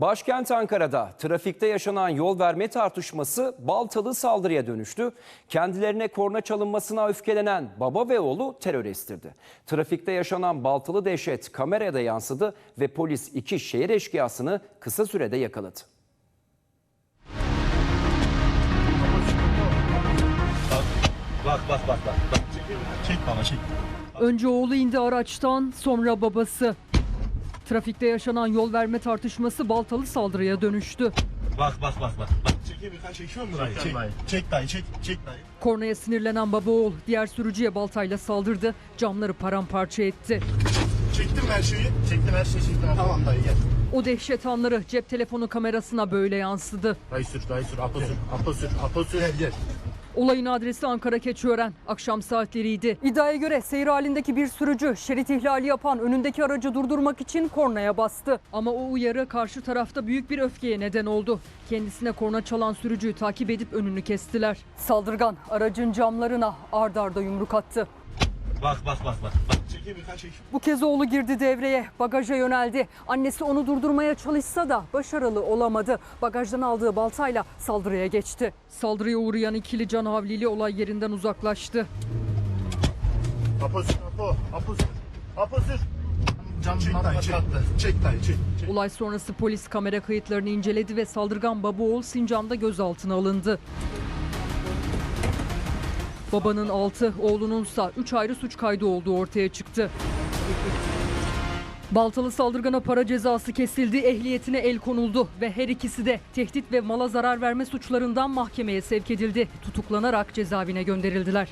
Başkent Ankara'da trafikte yaşanan yol verme tartışması baltalı saldırıya dönüştü. Kendilerine korna çalınmasına öfkelenen baba ve oğlu terör estirdi. Trafikte yaşanan baltalı dehşet kameraya da yansıdı ve polis iki şehir eşkıyasını kısa sürede yakaladı. Bak bak bak bak. bak. Çek baba çek. Önce oğlu indi araçtan, sonra babası. Trafikte yaşanan yol verme tartışması baltalı saldırıya dönüştü. Bak bak bak bak. bak. Çekeyim mi? Çekiyor mu dayı? Çek, çek dayı çek. Çek dayı. Kornaya sinirlenen baba oğul diğer sürücüye baltayla saldırdı, camları paramparça etti. Çektim her şeyi. Çektim her şeyi. Çektim. Tamam dayı gel. O dehşet anları cep telefonu kamerasına böyle yansıdı. Dayı sür dayı sür. Apo sür. Apo sür. Apo sür. Gel gel. Olayın adresi Ankara Keçiören. Akşam saatleriydi. İddiaya göre seyir halindeki bir sürücü şerit ihlali yapan önündeki aracı durdurmak için kornaya bastı. Ama o uyarı karşı tarafta büyük bir öfkeye neden oldu. Kendisine korna çalan sürücüyü takip edip önünü kestiler. Saldırgan aracın camlarına ard arda yumruk attı. Bak bak bak bak. bak. Bu kez oğlu girdi devreye, bagaja yöneldi. Annesi onu durdurmaya çalışsa da başarılı olamadı. Bagajdan aldığı baltayla saldırıya geçti. Saldırıya uğrayan ikili canhavliyle olay yerinden uzaklaştı. Apo sür. Apo. Apo sür. Apo sür. Cam çek dayı çek. Çek dayı çek. çek. Olay sonrası polis kamera kayıtlarını inceledi ve saldırgan baba oğul Sincan'da gözaltına alındı. Babanın 6, oğlununsa 3 ayrı suç kaydı olduğu ortaya çıktı. Baltalı saldırgana para cezası kesildi, ehliyetine el konuldu ve her ikisi de tehdit ve mala zarar verme suçlarından mahkemeye sevk edildi. Tutuklanarak cezaevine gönderildiler.